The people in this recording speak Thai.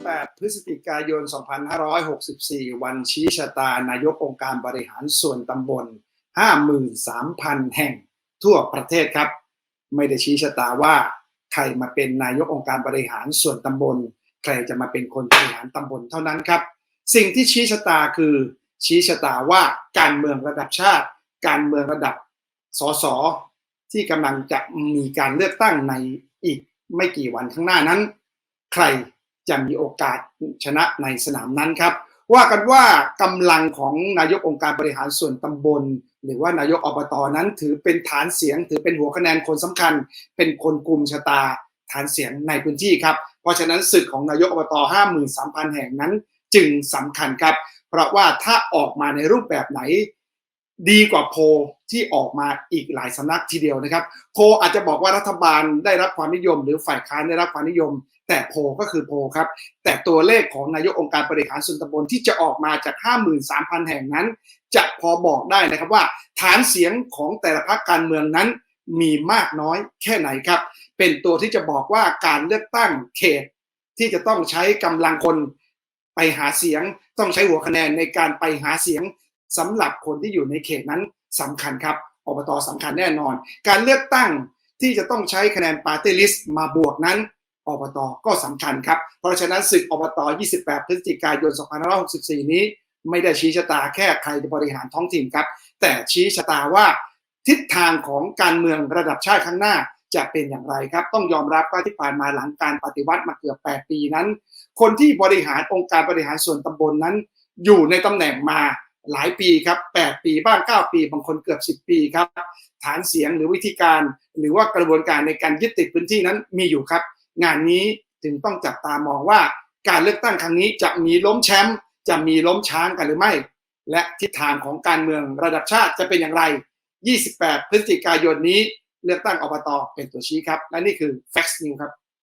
28พฤศจิกายน 2564 วันชี้ชะตานายกองค์การบริหารส่วนตำบล 53,000 แห่งทั่วประเทศครับ ไม่ได้ชี้ชะตาว่าใครมาเป็นนายกองค์การบริหารส่วนตำบล ใครจะมาเป็นคนบริหารตำบลเท่านั้นครับ สิ่งที่ชี้ชะตาคือ ชี้ชะตาว่าการเมืองระดับชาติ การเมืองระดับสสที่กำลังจะมีการเลือกตั้งในอีกไม่กี่วันข้างหน้านั้น ใคร จะมีโอกาสชนะในสนามนั้นครับ ว่ากันว่ากำลังของนายกองค์การบริหารส่วนตำบล หรือว่านายกอบตนั้น ถือเป็นฐานเสียง ถือเป็นหัวคะแนนคนสำคัญ เป็นคนกลุ่มชะตาฐานเสียงในพื้นที่ครับ เพราะฉะนั้นศึกของนายกอบต 53,000 แห่งนั้น จึงสำคัญครับ เพราะว่าถ้าออกมาในรูปแบบไหนดีกว่าโพที่ออกมาอีกหลายสำนักทีเดียวนะครับ โพอาจจะบอกว่ารัฐบาลได้รับความนิยม หรือฝ่ายค้านได้รับความนิยม แต่โพก็คือโพครับ แต่ตัวเลขของนายกองค์การบริหารส่วนตำบลที่จะออกมาจาก 53,000 แห่งนั้น จะพอบอกได้นะครับว่า ฐานเสียงของแต่ละพรรคการเมืองนั้นมีมากน้อยแค่ไหนครับ เป็นตัวที่จะบอกว่าการเลือกตั้งเขตที่จะต้องใช้กำลังคนไปหาเสียง ต้องใช้หัวคะแนนในการไปหาเสียงสำหรับคนที่อยู่ในเขตนั้นสำคัญครับอบตสำคัญแน่นอน การเลือกตั้งที่จะต้องใช้คะแนนปาร์ตี้ลิสต์มาบวกนั้น อบตก็สำคัญครับ เพราะฉะนั้นศึกอบต 28 พฤศจิกายน 2564 นี้ ไม่ได้ชี้ชะตาแค่ใครจะบริหารท้องถิ่นครับ แต่ชี้ชะตาว่าทิศทางของการเมืองระดับชาติข้างหน้าจะเป็นอย่างไรครับ ต้องยอมรับว่าที่ผ่านมาหลังการปฏิวัติมาเกือบ 8 ปีนั้น คนที่บริหารองค์การบริหารส่วนตำบลนั้น อยู่ในตำแหน่งมาหลายปีครับ 8 ปีบ้าง 9 ปี บางคนเกือบ 10 ปีครับ ฐานเสียงหรือวิธีการ หรือว่ากระบวนการในการยึดติดพื้นที่นั้นมีอยู่ครับ งานนี้จึงต้องจับตามองว่าการเลือกตั้งครั้งนี้จะมีล้มแชมป์จะมีล้มช้างกันหรือไม่ และทิศทางของการเมืองระดับชาติจะเป็นอย่างไร 28 พฤศจิกายนนี้เลือกตั้งอบตเป็นตัวชี้ครับ และนี่คือ Fact News ครับ